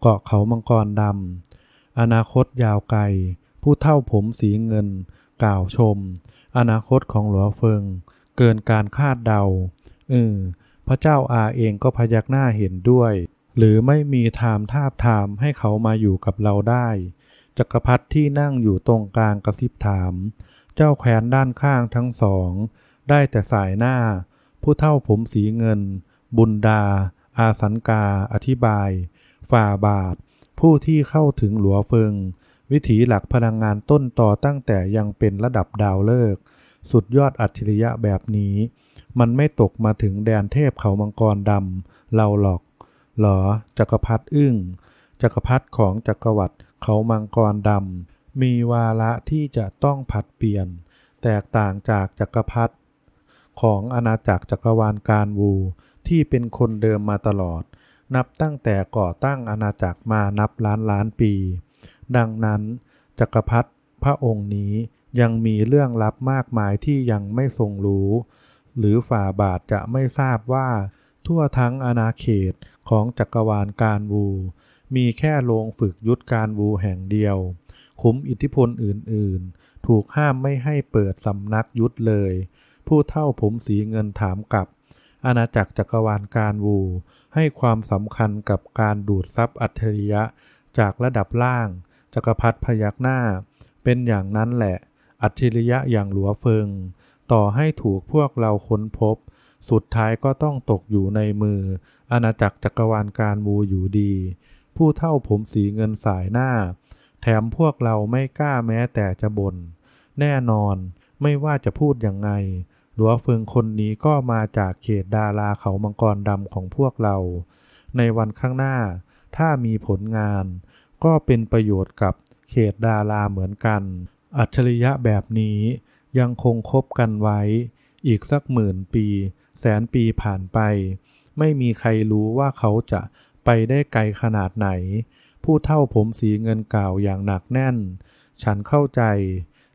เกาะเขามังกรดำอนาคตยาวไกล ผู้เท่าผมสีเงิน กล่าวชม อนาคตของหลัวเฟิง เกินการคาดเดาเออพระเจ้าอาเองก็พยักหน้าเห็นด้วย หรือไม่มีทามทาบทามให้เขามาอยู่กับเราได้จักรพรรดิที่นั่งอยู่ตรงกลางกระซิบถาม เจ้าแขวนด้านข้างทั้งสอง ได้แต่สายหน้า ผู้เท่าผมสีเงิน บุญดา อาสันกา อธิบาย ฝ่าบาท ผู้ที่เข้าถึงหลัวเฟิง วิถีหลักพลังงานต้นต่อตั้งแต่ยังเป็นระดับดาวเลิก สุดยอดอัจฉริยะแบบนี้ มันไม่ตกมาถึงแดนเทพเขามังกรดำเราหรอก หรอ จักรพรรดิอึ้ง จักรพรรดิของจักรวรรดิเขามังกรดำมีวาระที่จะต้องผัดเปลี่ยน แตกต่างจากจักรพรรดิของอาณาจักรจักรวาลการวู ที่เป็นคนเดิมมาตลอด นับตั้งแต่ก่อตั้งอาณาจักรมานับล้านล้านปี ดังนั้น จักรพรรดิพระองค์นี้ยังมีเรื่องลับมากมายที่ยังไม่ทรงรู้ หรือฝ่าบาทจะไม่ทราบว่า ทั่วทั้งอาณาเขตของจักรวาลการวู มีแค่โรงฝึกยุทธการวูแห่งเดียว คุ้มอิทธิพลอื่นๆ ถูกห้ามไม่ให้เปิดสำนักยุทธเลย ผู้เท่าผมสีเงินถามกลับ อาณาจักรจักรวาลการวู ให้ความสำคัญกับการดูดซับอัจฉริยะ จากระดับล่าง จักรพรรดิพยักหน้า เป็นอย่างนั้นแหละ อัจฉริยะอย่างหลัวเฟิง ต่อให้ถูกพวกเราค้นพบ สุดท้ายก็ต้องตกอยู่ในมือ อาณาจักรจักรวาลการวูอยู่ดี ผู้เท่าผมสีเงินสายหน้า แถมพวกเราไม่กล้าแม้แต่จะบน่นแน่นอนไม่ว่าจะพูดยังไง หลัวเฟิงคนนี้ก็มาจากเขตดาราเขามังกรดำของพวกเรา ในวันข้างหน้า ถ้ามีผลงาน ก็เป็นประโยชน์กับเขตดาราเหมือนกัน อัจฉริยะแบบนี้ยังคงคบกันไว้ อีกสักหมื่นปี แสนปีผ่านไป ไม่มีใครรู้ว่าเขาจะไปได้ไกลขนาดไหน ผู้เท่าผมสีเงินกล่าวอย่างหนักแน่น ฉันเข้าใจ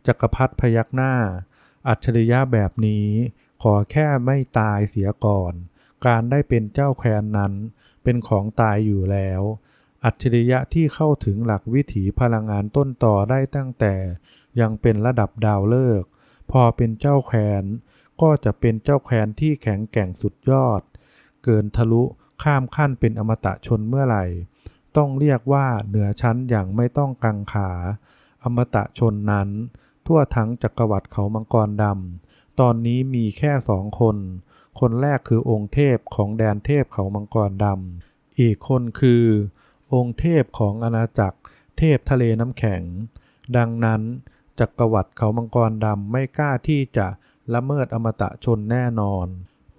จักรพรรดิพยักหน้า อัจฉริยะแบบนี้ ขอแค่ไม่ตายเสียก่อน การได้เป็นเจ้าแคว้นนั้น เป็นของตายอยู่แล้ว อัจฉริยะที่เข้าถึงหลักวิถีพลังงานต้นต่อได้ตั้งแต่ ยังเป็นระดับดาวเลิก พอเป็นเจ้าแคว้นก็จะเป็นเจ้าแคว้นที่แข็งแกร่งสุดยอด เกินทะลุข้ามขั้นเป็นอมตะชนเมื่อไหร่ ต้องเรียกว่าเหนือชั้นอย่างไม่ต้องกังขา อมตะชนนั้น ทั่วทั้งจักรวรรดิเขามังกรดำตอนนี้มีแค่สองคน คนแรกคือองค์เทพของแดนเทพเขามังกรดำอีกคนคือ องค์เทพของอาณาจักรเทพทะเลน้ำแข็ง ดังนั้นจักรวรรดิเขามังกรดำไม่กล้าที่จะละเมิดอมตะชนแน่นอน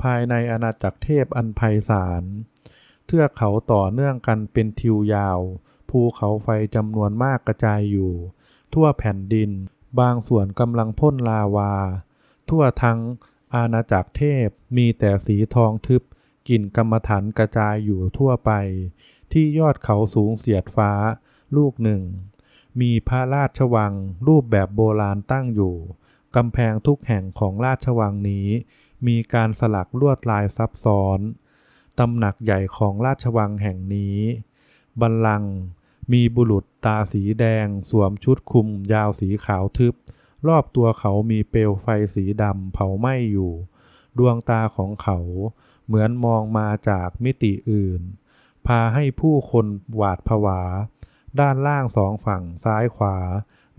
ภายในอาณาจักรเทพอันไพศาลเทือกเขาต่อเนื่องกันเป็นทิวยาว ภูเขาไฟจำนวนมากกระจายอยู่ ทั่วแผ่นดิน บางส่วนกำลังพ่นลาวา ทั่วทั้งอาณาจักรเทพมีแต่สีทองทึบกลิ่นกรรมฐานกระจายอยู่ทั่วไป ที่ยอดเขาสูงเสียดฟ้าลูกหนึ่ง มีพระราชวังรูปแบบโบราณตั้งอยู่กำแพงทุกแห่งของราชวังนี้ มีการสลักลวดลายซับซ้อนตำหนักใหญ่ของราชวังแห่งนี้ บัลลังก์ มีบุรุษตาสีแดง สวมชุดคลุมยาวสีขาวทึบ รอบตัวเขามีเปลวไฟสีดำเผาไหม้อยู่ ดวงตาของเขาเหมือนมองมาจากมิติอื่น พาให้ผู้คนหวาดผวา ด้านล่างสองฝั่งซ้ายขวา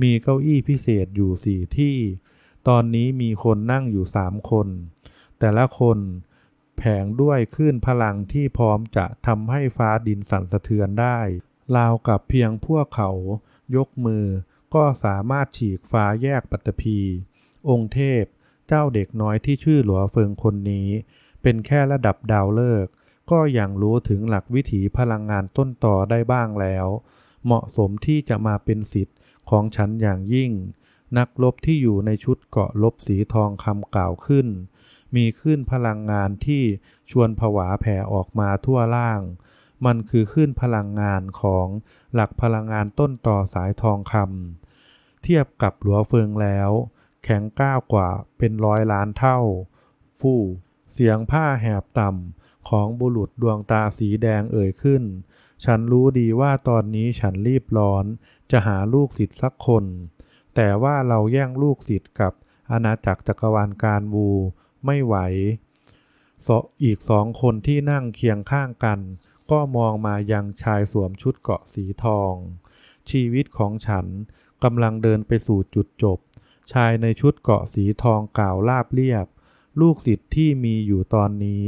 มีเก้าอี้พิเศษอยู่สี่ที่ ตอนนี้มีคนนั่งอยู่สามคน แต่ละคนแผงด้วยคลื่นพลังที่พร้อมจะทำให้ฟ้าดินสั่นสะเทือนได้ ราวกับเพียงพวกเขายกมือ ก็สามารถฉีกฟ้าแยกปัตตภีองค์เทพ เจ้าเด็กน้อยที่ชื่อหลัวเฟิงคนนี้ เป็นแค่ระดับดาวเลิก ก็ยังรู้ถึงหลักวิถีพลังงานต้นต่อได้บ้างแล้ว เหมาะสมที่จะมาเป็นสิทธิ์ของฉันอย่างยิ่ง นักรบที่อยู่ในชุดเกาะลบสีทองคำกล่าวขึ้น มีขึ้นพลังงานที่ชวนผวาแผ่ออกมาทั่วล่าง มันคือขึ้นพลังงานของหลักพลังงานต้นต่อสายทองคำเทียบกับหลัวเฟิงแล้ว แข็งก้าวกว่าเป็นร้อยล้านเท่า ฟู่เสียงผ้าแหบต่ำของบุรุษดวงตาสีแดงเอ่ยขึ้น ฉันรู้ดีว่าตอนนี้ฉันรีบร้อน จะหาลูกศิษย์สักคน แต่ว่าเราแย่งลูกศิษย์กับอาณาจักรจักรวาลการวูไม่ไหวอีกสองคนที่นั่งเคียงข้างกัน ก็มองมายังชายสวมชุดเกราะสีทอง ชีวิตของฉันกำลังเดินไปสู่จุดจบ ชายในชุดเกราะสีทองกล่าวราบเรียบ ลูกศิษย์ที่มีอยู่ตอนนี้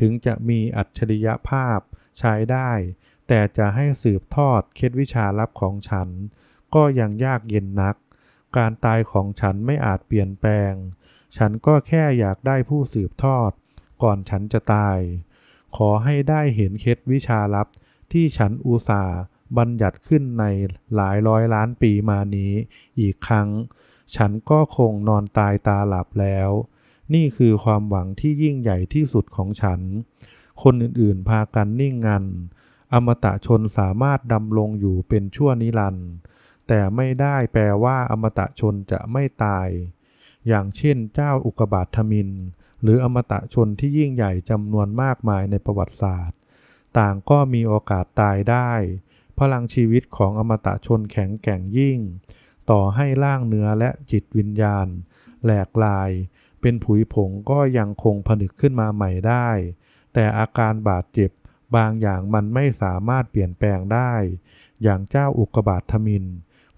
ถึงจะมีอัจฉริยภาพใช้ได้ แต่จะให้สืบทอดเคล็ดวิชาลับของฉัน ก็ยังยากเย็นนัก การตายของฉันไม่อาจเปลี่ยนแปลง ฉันก็แค่อยากได้ผู้สืบทอด ก่อนฉันจะตาย ขอให้ได้เห็นเคล็ดวิชาลับที่ฉันอุตส่าห์บัญญัติขึ้นในหลายร้อยล้านปีมานี้อีกครั้ง ฉันก็คงนอนตายตาหลับแล้ว นี่คือความหวังที่ยิ่งใหญ่ที่สุดของฉัน คนอื่นๆพากันนิ่งงัน อมตะชนสามารถดำรงอยู่เป็นชั่วนิรันดร์แต่ไม่ได้แปลว่าอมตะชนจะไม่ตาย อย่างเช่นเจ้าอุกบาททมิน หรืออมตะชนที่ยิ่งใหญ่จำนวนมากมายในประวัติศาสตร์ ต่างก็มีโอกาสตายได้ พลังชีวิตของอมตะชนแข็งแกร่งยิ่ง ต่อให้ร่างเนื้อและจิตวิญญาณ แหลกลาย เป็นผุยผงก็ยังคงผนึกขึ้นมาใหม่ได้ แต่อาการบาดเจ็บบางอย่างมันไม่สามารถเปลี่ยนแปลงได้ อย่างเจ้าอุกบาททมิน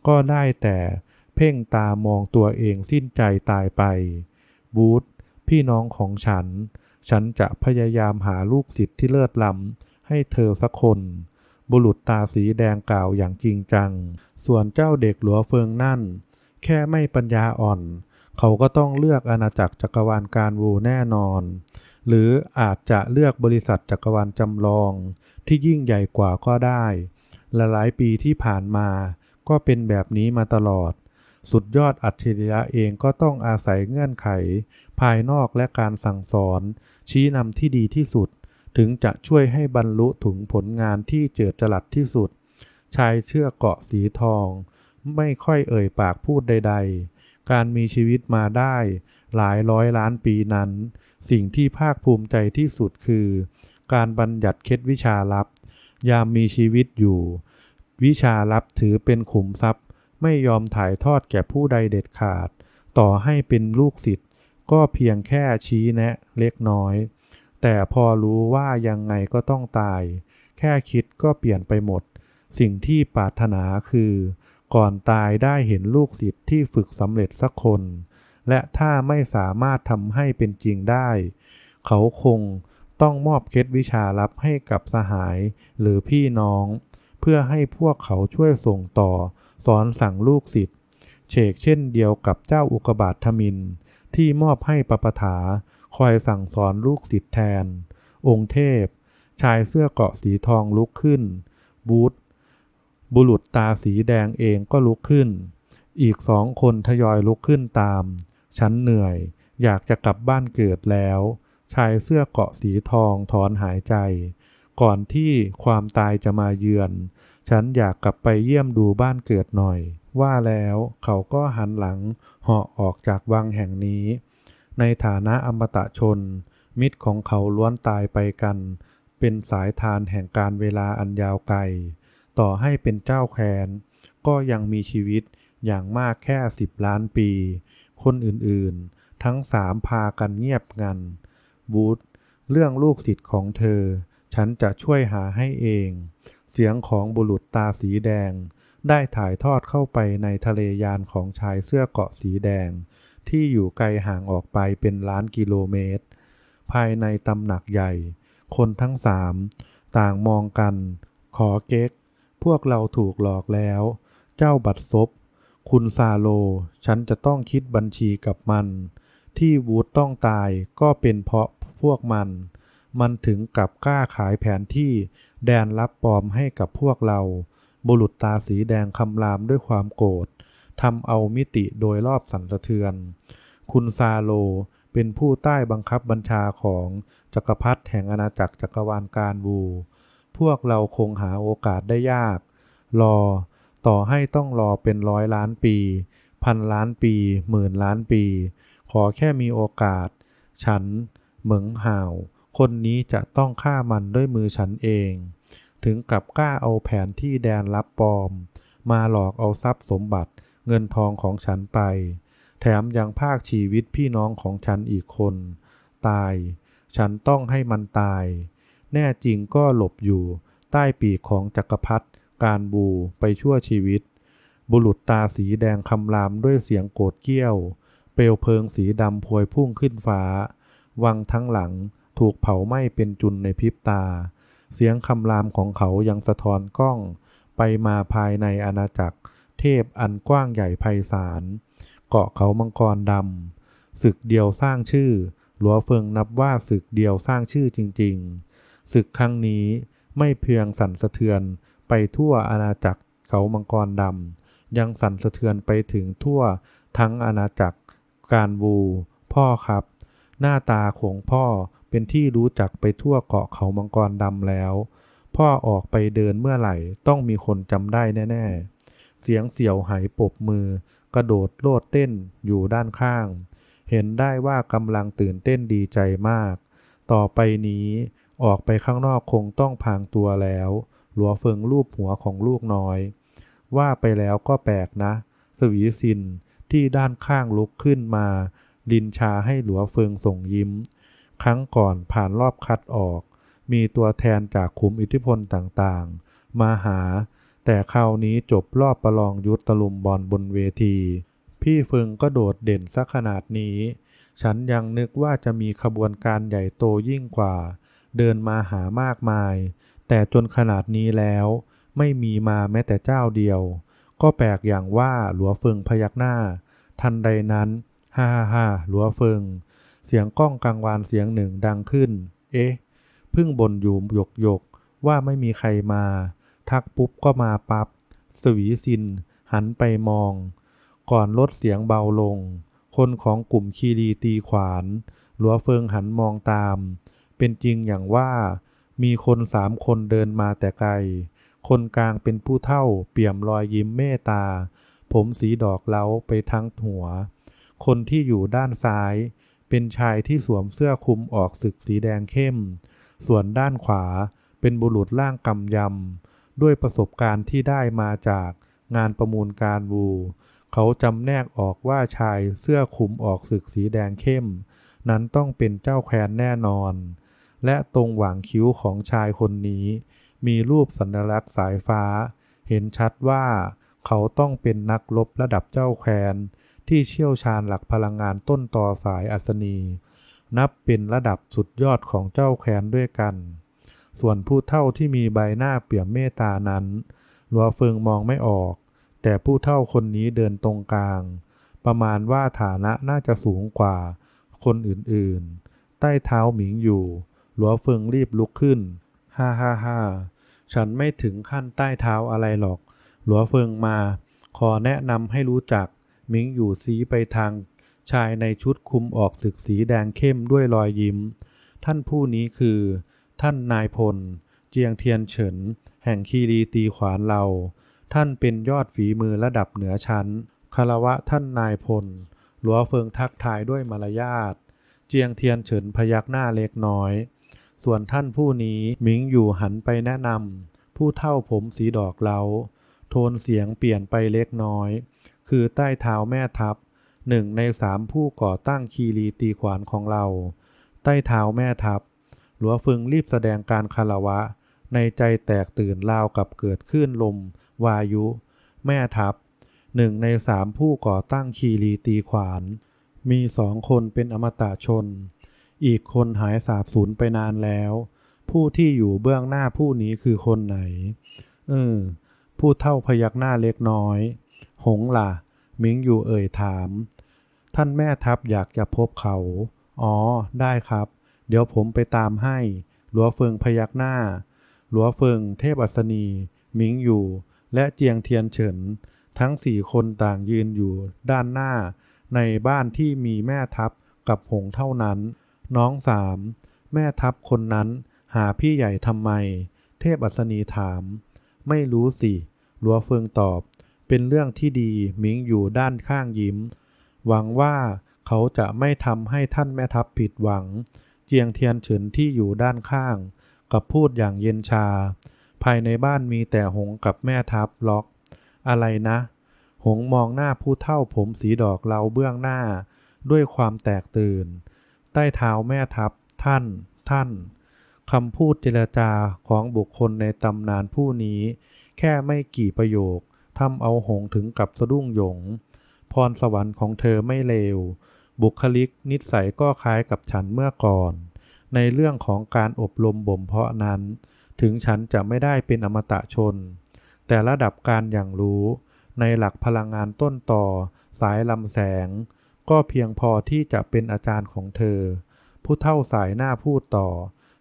ก็ได้แต่เพ่งตามองตัวเองสิ้นใจตายไป บูธ พี่น้องของฉัน ฉันจะพยายามหาลูกศิษย์ที่เลิศล้ำให้เธอสักคน บุรุษตาสีแดงกล่าวอย่างจริงจัง ส่วนเจ้าเด็กหลัวเฟิงนั่น แค่ไม่ปัญญาอ่อน เขาก็ต้องเลือกอาณาจักรจักรวาลการวูแน่นอน หรืออาจจะเลือกบริษัทจักรวาลจำลอง ที่ยิ่งใหญ่กว่าก็ได้และหลายปีที่ผ่านมาก็เป็นแบบนี้มาตลอด สุดยอดอัจฉริยะเองก็ต้องอาศัยเงื่อนไข ภายนอกและการสั่งสอน ชี้นำที่ดีที่สุด ถึงจะช่วยให้บรรลุถึงผลงานที่เจิดจรัสที่สุด ชายเชือกเกาะสีทอง ไม่ค่อยเอ่ยปากพูดใด ๆ การมีชีวิตมาได้ หลายร้อยล้านปีนั้น สิ่งที่ภาคภูมิใจที่สุดคือ การบัญญัติเคล็ดวิชาลับ ยามมีชีวิตอยู่ วิชาลับถือเป็นขุมทรัพย์ ไม่ยอมถ่ายทอดแก่ผู้ใดเด็ดขาด ต่อให้เป็นลูกศิษย์ ก็เพียงแค่ชี้แนะเล็กน้อย แต่พอรู้ว่ายังไงก็ต้องตาย แค่คิดก็เปลี่ยนไปหมด สิ่งที่ปรารถนาคือ ก่อนตายได้เห็นลูกศิษย์ที่ฝึกสำเร็จสักคน และถ้าไม่สามารถทำให้เป็นจริงได้ เขาคงต้องมอบเคล็ดวิชาลับให้กับสหายหรือพี่น้อง เพื่อให้พวกเขาช่วยส่งต่อ สอนสั่งลูกศิษย์เชกเช่นเดียวกับเจ้าอุกบาททมิน ที่มอบให้ปปถาคอยสั่งสอนลูกศิษย์แทน องค์เทพ ชายเสื้อเกาะสีทองลุกขึ้น บูธบุรุษตาสีแดงเองก็ลุกขึ้น อีกสองคนทยอยลุกขึ้นตาม ฉันเหนื่อย อยากจะกลับบ้านเกิดแล้ว ชายเสื้อเกาะสีทองถอนหายใจ ก่อนที่ความตายจะมาเยือน ฉันอยากกลับไปเยี่ยมดูบ้านเกิดหน่อย ว่าแล้วเขาก็หันหลังเหาะออกจากวังแห่งนี้ ในฐานะอมตะชน มิตรของเขาล้วนตายไปกัน เป็นสายทานแห่งการเวลาอันยาวไกล ต่อให้เป็นเจ้าแค้นก็ยังมีชีวิตอย่างมากแค่สิบล้านปี คนอื่นๆ ทั้งสามพากันเงียบงัน บูธเรื่องลูกศิษย์ของเธอ ฉันจะช่วยหาให้เอง เสียงของบุรุษตาสีแดง ได้ถ่ายทอดเข้าไปในทะเลยานของชายเสื้อเกาะสีแดง ที่อยู่ไกลห่างออกไปเป็นล้านกิโลเมตร ภายในตำหนักใหญ่ คนทั้งสามต่างมองกัน ขอเก๊ก พวกเราถูกหลอกแล้ว เจ้าบัดซบ คุณซาโล ฉันจะต้องคิดบัญชีกับมัน ที่วูดต้องตายก็เป็นเพราะพวกมัน มันถึงกับกล้าขายแผนที่แดนรับปลอมให้กับพวกเรา บุรุษตาสีแดงคำรามด้วยความโกรธทำเอามิติโดยรอบสั่นสะเทือน คุณซาโลเป็นผู้ใต้บังคับบัญชาของจักรพรรดิแห่งอาณาจักรจักรวาลการบู พวกเราคงหาโอกาสได้ยาก รอ ต่อให้ต้องรอเป็นร้อยล้านปี พันล้านปี หมื่นล้านปี ขอแค่มีโอกาส ฉัน เหมิงห่าว คนนี้จะต้องฆ่ามันด้วยมือฉันเอง ถึงกับกล้าเอาแผนที่แดนลับปลอม มาหลอกเอาทรัพย์สมบัติเงินทองของฉันไป แถมยังภาคชีวิตพี่น้องของฉันอีกคน ตาย ฉันต้องให้มันตาย แน่จริงก็หลบอยู่ ใต้ปีกของจักรพรรดิการบูไปชั่วชีวิต บุรุษตาสีแดงคำรามด้วยเสียงโกรธเกี้ยว เปลวเพลิงสีดำพวยพุ่งขึ้นฟ้า วังทั้งหลังถูกเผาไหม้เป็นจุนในพริบตา เสียงคำรามของเขายังสะท้อนกล้อง ไปมาภายในอาณาจักร เทพอันกว้างใหญ่ไพศาล เกาะเขามังกรดำศึกเดียวสร้างชื่อ หลัวเฟิงนับว่าศึกเดียวสร้างชื่อจริง ๆ ศึกครั้งนี้ไม่เพียงสั่นสะเทือนไปทั่วอาณาจักรเขามังกรดำยังสั่นสะเทือนไปถึงทั่วทั้งอาณาจักรการบู พ่อครับ หน้าตาของพ่อ เป็นที่รู้จักไปทั่วเกาะเขามังกรดำแล้ว พ่อออกไปเดินเมื่อไหร่ต้องมีคนจำได้แน่ๆ เสียงเสี่ยวไหปบมือ กระโดดโลดเต้นอยู่ด้านข้าง เห็นได้ว่ากำลังตื่นเต้นดีใจมาก ต่อไปนี้ออกไปข้างนอกคงต้องพางตัวแล้ว หลัวเฟิงรูปหัวของลูกน้อย ว่าไปแล้วก็แปลกนะ สวีซินที่ด้านข้างลุกขึ้นมา ลินชาให้หลัวเฟิงส่งยิ้ม ครั้งก่อนผ่านรอบคัดออก มีตัวแทนจากคุมอิทธิพลต่างๆ มาหา แต่คราวนี้จบรอบประลองยุทธตลุมบอลบนเวที พี่เฟิงก็โดดเด่นซะขนาดนี้ ฉันยังนึกว่าจะมีขบวนการใหญ่โตยิ่งกว่า เดินมาหามากมาย แต่จนขนาดนี้แล้ว ไม่มีมาแม้แต่เจ้าเดียว ก็แปลกอย่างว่าหลัวเฟิงพยักหน้า ทันใดนั้น ฮ่าฮ่าฮ่าหลัวเฟิง เสียงก้องกังวานเสียงหนึ่งดังขึ้น เอ๊ะพิ่งบ่นอยู่หยกหยกว่าไม่มีใครมา ทักปุ๊บก็มาปับ๊บ สวีซิน หันไปมอง ก่อนลดเสียงเบาลง คนของกลุ่มคีรีตีขวาน หลัวเฟิงหันมองตาม เป็นจริงอย่างว่า มีคนสามคนเดินมาแต่ไกล คนกลางเป็นผู้เท่า เปี่ยมรอยยิ้มเมตตา ผมสีดอกเล้าไปทั้งหัว คนที่อยู่ด้านซ้าย เป็นชายที่สวมเสื้อคลุมออกศึกสีแดงเข้ม ส่วนด้านขวาเป็นบุรุษร่างกำยำ ด้วยประสบการณ์ที่ได้มาจากงานประมูลการบูเขาจำแนกออกว่าชายเสื้อคลุมออกศึกสีแดงเข้ม นั้นต้องเป็นเจ้าแควนแน่นอน และตรงหว่างคิ้วของชายคนนี้ มีรูปสัญลักษณ์สายฟ้า เห็นชัดว่าเขาต้องเป็นนักรบระดับเจ้าแควน ที่เชี่ยวชาญหลักพลังงานต้นต่อสายอัศนี นับเป็นระดับสุดยอดของเจ้าแคว้นด้วยกัน ส่วนผู้เฒ่าที่มีใบหน้าเปี่ยมเมตานั้นหลัวเฟิงมองไม่ออก แต่ผู้เฒ่าคนนี้เดินตรงกลาง ประมาณว่าฐานะน่าจะสูงกว่า คนอื่นๆ ใต้เท้าหมิงอยู่หลัวเฟิงรีบลุกขึ้น ฮ่าฮ่าฮ่าฉันไม่ถึงขั้นใต้เท้าอะไรหรอก หลัวเฟิงมา ขอแนะนำให้รู้จัก มิงอยู่ซีไปทางชายในชุดคลุมออกศึกสีแดงเข้มด้วยรอยยิ้ม ท่านผู้นี้คือ ท่านนายพล เจียงเทียนเฉิน แห่งคีรีตีขวานเรา ท่านเป็นยอดฝีมือระดับเหนือชั้นคารวะท่านนายพล หลัวเฟิงทักทายด้วยมารยาท เจียงเทียนเฉินพยักหน้าเล็กน้อย ส่วนท่านผู้นี้หมิงอยู่หันไปแนะนำผู้เท่าผมสีดอกเล้า โทนเสียงเปลี่ยนไปเล็กน้อย คือใต้เท้าแม่ทัพหนึ่งในสามผู้ก่อตั้งคีรีตีขวานของเรา ใต้เท้าแม่ทัพ หลัวเฟิงรีบแสดงการคารวะ ในใจแตกตื่นราวกับเกิดขึ้นลม วายุ แม่ทัพหนึ่งในสามผู้ก่อตั้งคีรีตีขวาน มีสองคนเป็นอมตะชน อีกคนหายสาบสูญไปนานแล้ว ผู้ที่อยู่เบื้องหน้าผู้นี้คือคนไหน เออผู้เท่าพยักหน้าเล็กน้อย หงล่ะมิงอยู่เอ่ยถาม ท่านแม่ทัพอยากจะพบเขา อ๋อ ได้ครับ เดี๋ยวผมไปตามให้หลัวเฟิงพยักหน้า หลัวเฟิงเทพอัศนีมิงอยู่ และเจียงเทียนเฉิน ทั้งสี่คนต่างยืนอยู่ด้านหน้า ในบ้านที่มีแม่ทัพกับหงเท่านั้น น้องสามแม่ทัพคนนั้นหาพี่ใหญ่ทำไม เทพอัศนีถาม ไม่รู้สิ หลัวเฟิงตอบ เป็นเรื่องที่ดีหมิงอยู่ด้านข้างยิ้ม หวังว่าเขาจะไม่ทำให้ท่านแม่ทัพผิดหวัง เจียงเทียนเฉินที่อยู่ด้านข้าง กับพูดอย่างเย็นชา ภายในบ้านมีแต่หงกับแม่ทัพล็อก อะไรนะ หงมองหน้าผู้เท่าผมสีดอกเลาเบื้องหน้า ด้วยความแตกตื่น ใต้เท้าแม่ทัพ ท่าน ท่านคำพูดเจรจาของบุคคลในตำนานผู้นี้ แค่ไม่กี่ประโยค ทำเอาหงถึงกับสะดุ้งหยง พรสวรรค์ของเธอไม่เลว บุคลิกนิสัยก็คล้ายกับฉันเมื่อก่อน ในเรื่องของการอบรมบ่มเพาะนั้น ถึงฉันจะไม่ได้เป็นอมตะชน แต่ระดับการอย่างรู้ ในหลักพลังงานต้นต่อ สายลำแสง ก็เพียงพอที่จะเป็นอาจารย์ของเธอ ผู้เท่าสายหน้าพูดต่อ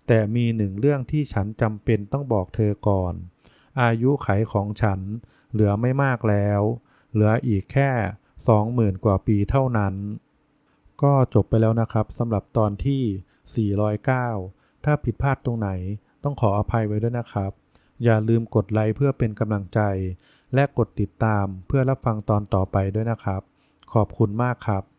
แต่มีหนึ่งเรื่องที่ฉันจำเป็นต้องบอกเธอก่อน อายุไขของฉัน เหลือไม่มากแล้ว เหลืออีกแค่สองหมื่นกว่าปีเท่านั้น ก็จบไปแล้วนะครับสำหรับตอนที่ 409 ถ้าผิดพลาดตรงไหนต้องขออภัยไว้ด้วยนะครับ อย่าลืมกดไลค์เพื่อเป็นกำลังใจ และกดติดตามเพื่อรับฟังตอนต่อไปด้วยนะครับ ขอบคุณมากครับ